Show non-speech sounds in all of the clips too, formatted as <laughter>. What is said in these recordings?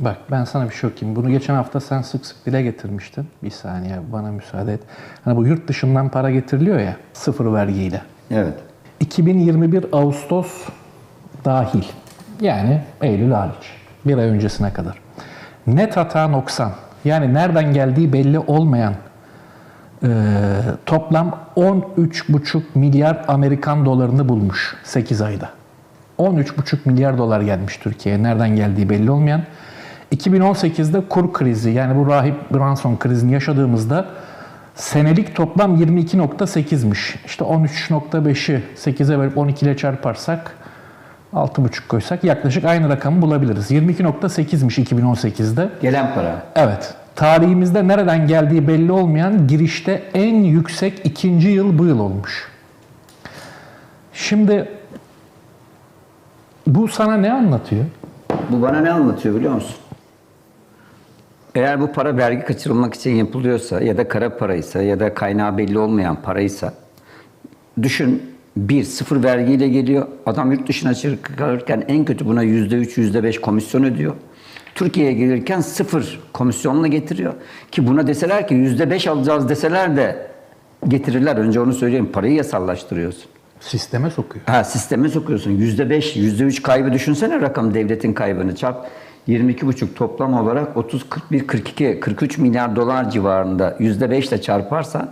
Bak ben sana bir şey okuyayım. Bunu geçen hafta sen sık sık dile getirmiştin. Bir saniye bana müsaade et. Hani bu yurt dışından para getiriliyor ya sıfır vergiyle. Evet. 2021 Ağustos dahil. Yani Eylül hariç. Bir ay öncesine kadar. Net hata noksan. Yani nereden geldiği belli olmayan e, toplam 13,5 milyar Amerikan dolarını bulmuş 8 ayda. 13,5 milyar dolar gelmiş Türkiye'ye. Nereden geldiği belli olmayan. 2018'de kur krizi yani bu rahip Branson krizini yaşadığımızda senelik toplam 22.8'miş. İşte 13.5'i 8'e bölüp 12 ile çarparsak 6,5 koysak yaklaşık aynı rakamı bulabiliriz. 22.8'miş 2018'de. Gelen para. Evet. Tarihimizde nereden geldiği belli olmayan girişte en yüksek ikinci yıl bu yıl olmuş. Şimdi bu sana ne anlatıyor? Bu bana ne anlatıyor biliyor musun? Eğer bu para vergi kaçırılmak için yapılıyorsa ya da kara paraysa ya da kaynağı belli olmayan paraysa düşün bir sıfır vergiyle geliyor. Adam yurt dışına çıkarırken en kötü buna yüzde üç, yüzde beş komisyon ödüyor. Türkiye'ye gelirken sıfır komisyonla getiriyor. Ki buna deseler ki yüzde beş alacağız deseler de getirirler. Önce onu söyleyeyim. Parayı yasallaştırıyorsun. Sisteme sokuyor. Ha sisteme sokuyorsun. Yüzde beş, yüzde üç kaybı düşünsene rakam devletin kaybını çarp. 22,5 toplam olarak 30, 41, 42, 43 milyar dolar civarında yüzde beşle çarparsan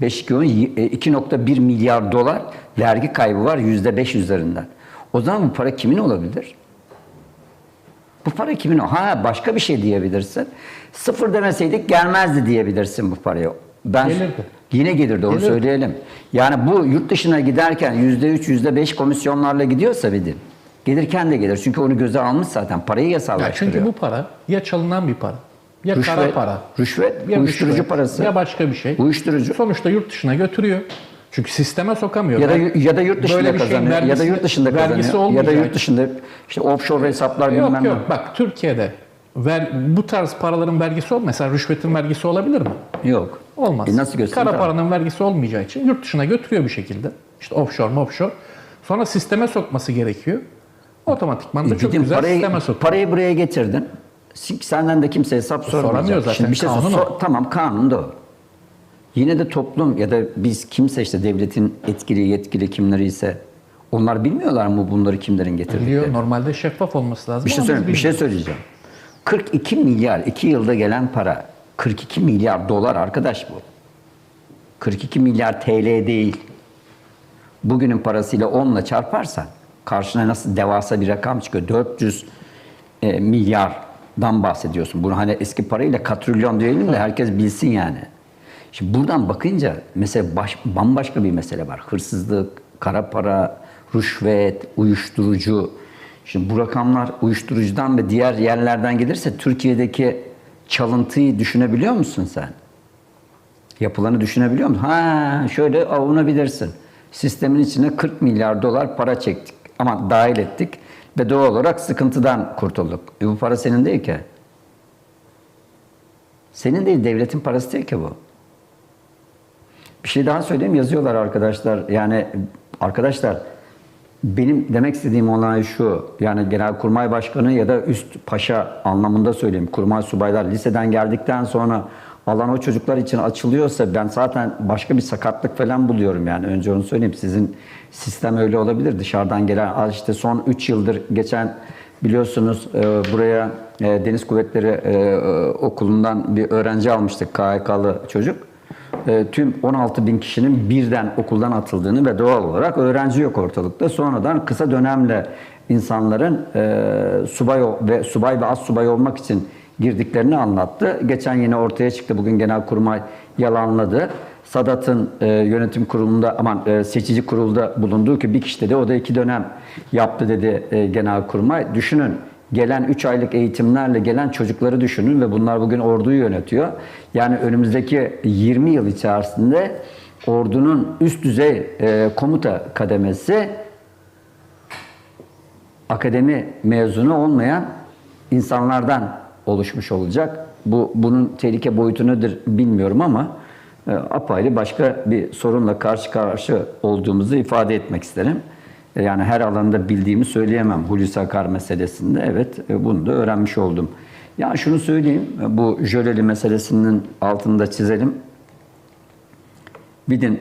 5, 2, 10, 2.1 milyar dolar vergi kaybı var yüzde beş üzerinden. O zaman bu para kimin olabilir? Bu para kimin? Ha başka bir şey diyebilirsin. Sıfır demeseydik gelmezdi diyebilirsin bu paraya. Ben Gelirdi. Yine gelirdi onu Gelirdi. söyleyelim. Yani bu yurt dışına giderken yüzde üç, yüzde beş komisyonlarla gidiyorsa bir din. Gelirken de gelir. Çünkü onu göze almış zaten. Parayı Ya yasallaştırıyor. çünkü bu para ya çalınan bir para, ya kara Rüşvet- para, rüşvet, ya uyuşturucu rüşvet, parası. ya başka bir şey. Uyuşturucu. Sonuçta yurt dışına götürüyor. Çünkü sisteme sokamıyor. ya da ya da yurt dışında böyle kazanıyor. Ya da yurt dışında kazanıyor. Ya da yurt dışında işte offshore hesaplar Yok bilmem yok ne. bak Türkiye'de ver, bu tarz paraların vergisi ol mesela rüşvetin vergisi olabilir mi? Yok. Olmaz. E nasıl göstereyim? Kara paranın vergisi olmayacağı için yurt dışına götürüyor bir şekilde. İşte offshore offshore. Sonra sisteme sokması gerekiyor. Otomatikman da çok Gidin güzel parayı, sisteme sokuyor. parayı buraya getirdin. Senden de kimse hesap sormayacak. Soramıyor zaten, Şimdi bir şey kanun sor-. Tamam kanun da o. Yine de toplum ya da biz kimse işte devletin etkili yetkili kimleri ise onlar bilmiyorlar mı bunları kimlerin getirdiklerini? Biliyor normalde şeffaf olması lazım. Bir şey, söyle, bir şey söyleyeceğim. 42 milyar 2 yılda gelen para. 42 milyar dolar arkadaş bu. 42 milyar TL değil. Bugünün parasıyla 10 ile çarparsan karşına nasıl devasa bir rakam çıkıyor. 400 e, milyardan bahsediyorsun. Bunu hani eski parayla katrilyon diyelim de herkes bilsin yani. Şimdi buradan bakınca mesela baş, bambaşka bir mesele var. Hırsızlık, kara para, rüşvet, uyuşturucu. Şimdi bu rakamlar uyuşturucudan ve diğer yerlerden gelirse Türkiye'deki çalıntıyı düşünebiliyor musun sen? Yapılanı düşünebiliyor musun? Ha şöyle avunabilirsin. Sistemin içine 40 milyar dolar para çektik ama dahil ettik ve doğal olarak sıkıntıdan kurtulduk. E bu para senin değil ki. Senin değil, devletin parası değil ki bu. Bir şey daha söyleyeyim yazıyorlar arkadaşlar. Yani arkadaşlar benim demek istediğim olay şu. Yani Genelkurmay Başkanı ya da üst paşa anlamında söyleyeyim. Kurmay subaylar liseden geldikten sonra alan o çocuklar için açılıyorsa ben zaten başka bir sakatlık falan buluyorum yani. Önce onu söyleyeyim. Sizin sistem öyle olabilir. Dışarıdan gelen işte son 3 yıldır geçen biliyorsunuz e, buraya e, Deniz Kuvvetleri e, Okulu'ndan bir öğrenci almıştık KHK'lı çocuk e, tüm 16 bin kişinin birden okuldan atıldığını ve doğal olarak öğrenci yok ortalıkta. Sonradan kısa dönemle insanların e, subay ve subay ve az subay olmak için girdiklerini anlattı. Geçen yine ortaya çıktı. Bugün Genelkurmay yalanladı. Sadat'ın e, yönetim kurulunda aman e, seçici kurulda bulunduğu ki bir kişi dedi o da iki dönem yaptı dedi e, Genelkurmay. Düşünün gelen 3 aylık eğitimlerle gelen çocukları düşünün ve bunlar bugün orduyu yönetiyor. Yani önümüzdeki 20 yıl içerisinde ordunun üst düzey e, komuta kademesi akademi mezunu olmayan insanlardan oluşmuş olacak. Bu bunun tehlike boyutu nedir bilmiyorum ama e, apayrı başka bir sorunla karşı karşı olduğumuzu ifade etmek isterim. Yani her alanda bildiğimi söyleyemem. Hulusi Akar meselesinde evet e, bunu da öğrenmiş oldum. Ya şunu söyleyeyim, e, bu jöleli meselesinin altında çizelim. Bilin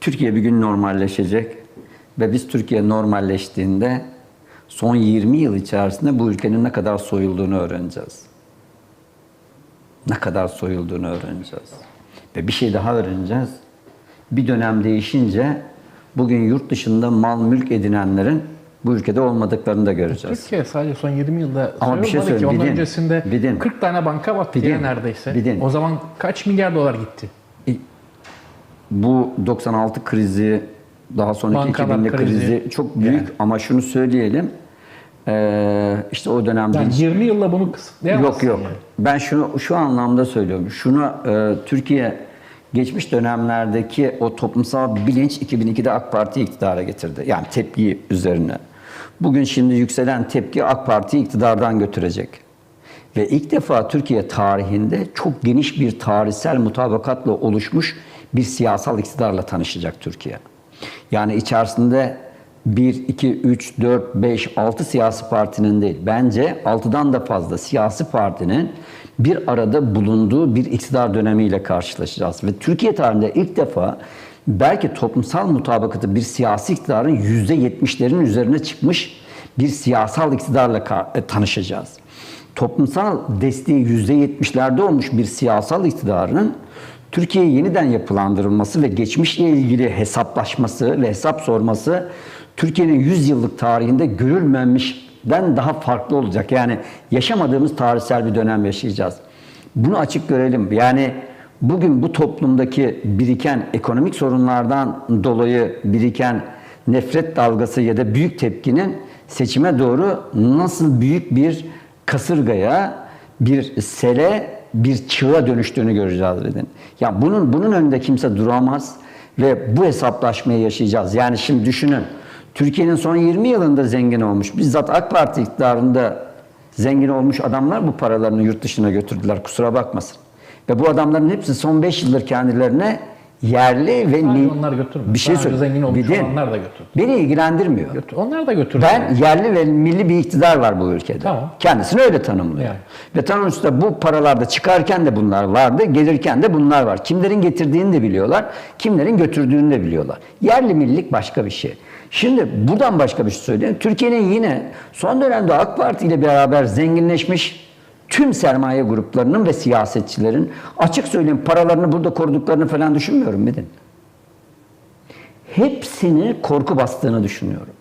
Türkiye bir gün normalleşecek ve biz Türkiye normalleştiğinde son 20 yıl içerisinde bu ülkenin ne kadar soyulduğunu öğreneceğiz. Ne kadar soyulduğunu öğreneceğiz. Ve bir şey daha öğreneceğiz. Bir dönem değişince bugün yurt dışında mal mülk edinenlerin bu ülkede olmadıklarını da göreceğiz. Türkiye sadece son 20 yılda Ama bir şey sayılmadı ki. söyleyeyim, Ondan bilin, öncesinde bilin. 40 tane banka battı ya Bilin, neredeyse. bilin. O zaman kaç milyar dolar gitti? Bu 96 krizi, daha sonraki Bankalar 2000'li krizi, krizi. çok büyük Yani. ama şunu söyleyelim. Ee, işte o dönemde Yani 20 yılda bunu kısıtlayamazsın. Yok yok. yani. Ben şunu şu anlamda söylüyorum. Şunu e, Türkiye geçmiş dönemlerdeki o toplumsal bilinç 2002'de AK Parti iktidara getirdi. Yani tepki üzerine. Bugün şimdi yükselen tepki AK Parti iktidardan götürecek. Ve ilk defa Türkiye tarihinde çok geniş bir tarihsel mutabakatla oluşmuş bir siyasal iktidarla tanışacak Türkiye. Yani içerisinde 1, 2, 3, 4, 5, 6 siyasi partinin değil. Bence 6'dan da fazla siyasi partinin bir arada bulunduğu bir iktidar dönemiyle karşılaşacağız. Ve Türkiye tarihinde ilk defa belki toplumsal mutabakatı bir siyasi iktidarın %70'lerin üzerine çıkmış bir siyasal iktidarla e, tanışacağız toplumsal desteği %70'lerde olmuş bir siyasal iktidarın Türkiye'ye yeniden yapılandırılması ve geçmişle ilgili hesaplaşması ve hesap sorması Türkiye'nin 100 yıllık tarihinde görülmemişten daha farklı olacak. Yani yaşamadığımız tarihsel bir dönem yaşayacağız. Bunu açık görelim. Yani bugün bu toplumdaki biriken ekonomik sorunlardan dolayı biriken nefret dalgası ya da büyük tepkinin seçime doğru nasıl büyük bir kasırgaya, bir sele, bir çığa dönüştüğünü göreceğiz dedin. Ya bunun bunun önünde kimse duramaz ve bu hesaplaşmayı yaşayacağız. Yani şimdi düşünün. Türkiye'nin son 20 yılında zengin olmuş. Bizzat AK Parti iktidarında zengin olmuş adamlar bu paralarını yurt dışına götürdüler. Kusura bakmasın. Ve bu adamların hepsi son 5 yıldır kendilerine yerli ve ni- onlar götürmüyor. bir şey söyle. zengin olmuş Bir din. olanlar da götürdü. Beni ilgilendirmiyor. Götür- Onlar da götürdü. Ben yerli ve milli bir iktidar var bu ülkede. Tamam. Kendisini öyle tanımlıyor. Yani. Ve tanımlıyorsa bu paralarda çıkarken de bunlar vardı, gelirken de bunlar var. Kimlerin getirdiğini de biliyorlar, kimlerin götürdüğünü de biliyorlar. Yerli millilik başka bir şey. Şimdi buradan başka bir şey söyleyeyim. Türkiye'nin yine son dönemde AK Parti ile beraber zenginleşmiş tüm sermaye gruplarının ve siyasetçilerin açık söyleyeyim paralarını burada koruduklarını falan düşünmüyorum Metin hepsini korku bastığını düşünüyorum.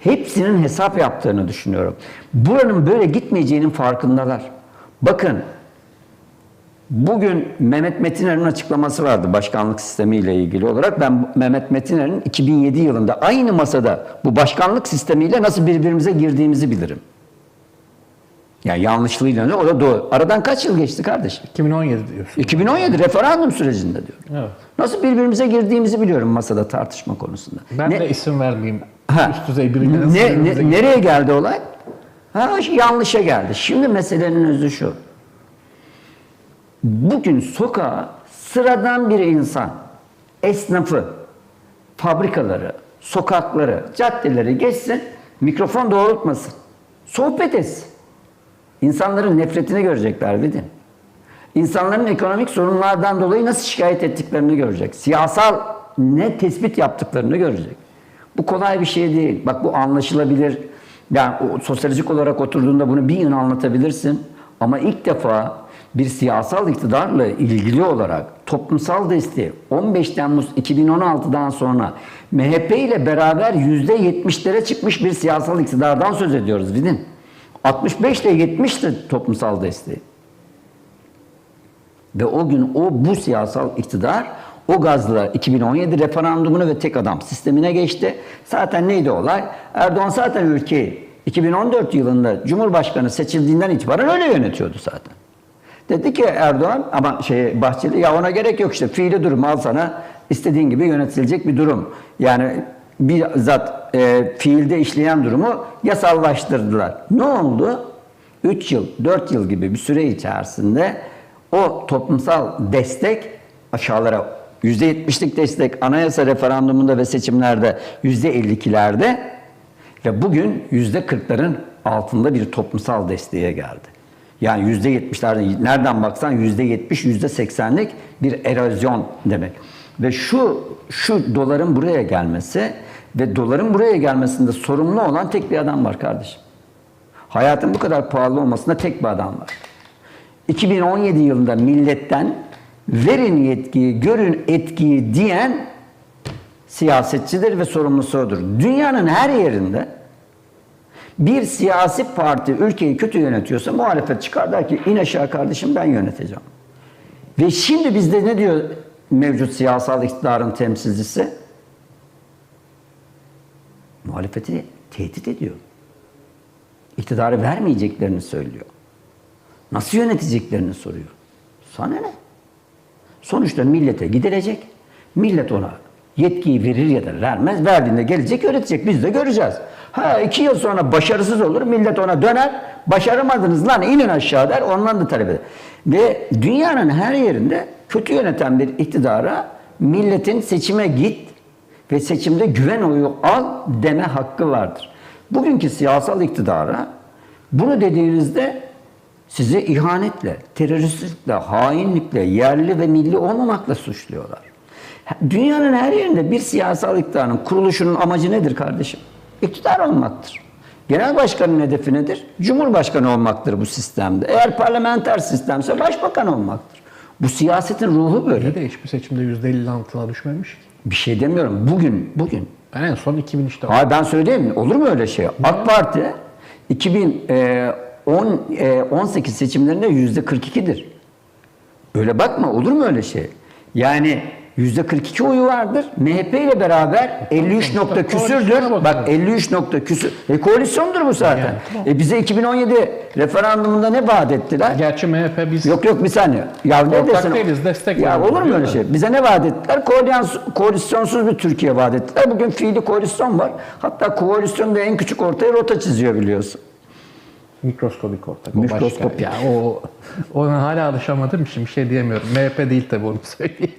Hepsinin hesap yaptığını düşünüyorum. Buranın böyle gitmeyeceğinin farkındalar. Bakın bugün Mehmet Metiner'in açıklaması vardı başkanlık sistemiyle ilgili olarak. Ben Mehmet Metiner'in 2007 yılında aynı masada bu başkanlık sistemiyle nasıl birbirimize girdiğimizi bilirim. Yani yanlışlığıyla ne? O da doğru. Aradan kaç yıl geçti kardeşim? 2017 diyorsun. 2017 referandum sürecinde diyorum. Evet. Nasıl birbirimize girdiğimizi biliyorum masada tartışma konusunda. Ben Ne- de isim vermeyeyim. Ha. Üst düzey biriyle nasıl ne, ne- nereye geldi olay? Ha, yanlışa geldi. Şimdi meselenin özü şu. Bugün sokağa sıradan bir insan, esnafı, fabrikaları, sokakları, caddeleri geçsin, mikrofon doğrultmasın. Sohbet etsin. İnsanların nefretini görecekler bir de. İnsanların ekonomik sorunlardan dolayı nasıl şikayet ettiklerini görecek. Siyasal ne tespit yaptıklarını görecek. Bu kolay bir şey değil. Bak bu anlaşılabilir. Yani sosyolojik olarak oturduğunda bunu bir yıl anlatabilirsin. Ama ilk defa bir siyasal iktidarla ilgili olarak toplumsal desteği 15 Temmuz 2016'dan sonra MHP ile beraber %70'lere çıkmış bir siyasal iktidardan söz ediyoruz Vidin. 65 ile 70'ti toplumsal desteği. Ve o gün o bu siyasal iktidar o gazla 2017 referandumunu ve tek adam sistemine geçti. Zaten neydi olay? Erdoğan zaten ülkeyi 2014 yılında Cumhurbaşkanı seçildiğinden itibaren öyle yönetiyordu zaten. Dedi ki Erdoğan ama şey Bahçeli ya ona gerek yok işte fiili durum al sana istediğin gibi yönetilecek bir durum. Yani bizzat e, fiilde işleyen durumu yasallaştırdılar. Ne oldu? 3 yıl, 4 yıl gibi bir süre içerisinde o toplumsal destek aşağılara %70'lik destek anayasa referandumunda ve seçimlerde %52'lerde Ve bugün yüzde kırkların altında bir toplumsal desteğe geldi. Yani yüzde yetmişlerde nereden baksan yüzde yetmiş, yüzde seksenlik bir erozyon demek. Ve şu şu doların buraya gelmesi ve doların buraya gelmesinde sorumlu olan tek bir adam var kardeşim. Hayatın bu kadar pahalı olmasında tek bir adam var. 2017 yılında milletten verin yetkiyi, görün etkiyi diyen siyasetçidir ve sorumlusu odur. Dünyanın her yerinde bir siyasi parti ülkeyi kötü yönetiyorsa muhalefet çıkar der ki in aşağı kardeşim ben yöneteceğim. Ve şimdi bizde ne diyor mevcut siyasal iktidarın temsilcisi? Muhalefeti tehdit ediyor. İktidarı vermeyeceklerini söylüyor. Nasıl yöneteceklerini soruyor. Sana ne? Sonuçta millete gidilecek. Millet ona yetkiyi verir ya da vermez. Verdiğinde gelecek yönetecek. Biz de göreceğiz. Ha iki yıl sonra başarısız olur. Millet ona döner. Başaramadınız lan inin aşağı der. Ondan da talep eder. Ve dünyanın her yerinde kötü yöneten bir iktidara milletin seçime git ve seçimde güven oyu al deme hakkı vardır. Bugünkü siyasal iktidara bunu dediğinizde sizi ihanetle, teröristlikle, hainlikle, yerli ve milli olmamakla suçluyorlar. Dünyanın her yerinde bir siyasal iktidarın kuruluşunun amacı nedir kardeşim? İktidar olmaktır. Genel başkanın hedefi nedir? Cumhurbaşkanı olmaktır bu sistemde. Eğer parlamenter sistemse başbakan olmaktır. Bu siyasetin ruhu böyle. Öyle de hiçbir seçimde %50'nin altına düşmemiş ki. Bir şey demiyorum. Bugün, bugün Ben en son 2003'te Hayır ben söyleyeyim mi? Olur mu öyle şey? AK Parti 2018 seçimlerinde yüzde 42'dir. Öyle bakma olur mu öyle şey? Yani 42 oyu vardır. MHP ile beraber 53 nokta küsürdür. Bak 53 nokta küsür. E koalisyondur bu zaten. E bize 2017 referandumunda ne vaat ettiler? Gerçi MHP biz Yok yok bir saniye. Ya ne Ortak desin? değiliz, destek Ya veriyoruz olur mu öyle şey? Bize ne vaat ettiler? Koalisyon, koalisyonsuz bir Türkiye vaat ettiler. Bugün fiili koalisyon var. Hatta koalisyonda en küçük ortaya rota çiziyor biliyorsun. mikroskobik ortak. O Mikroskop. başka. Ya o <laughs> ona hala alışamadım için bir şey diyemiyorum. MHP değil tabii onu <laughs> söyleyeyim.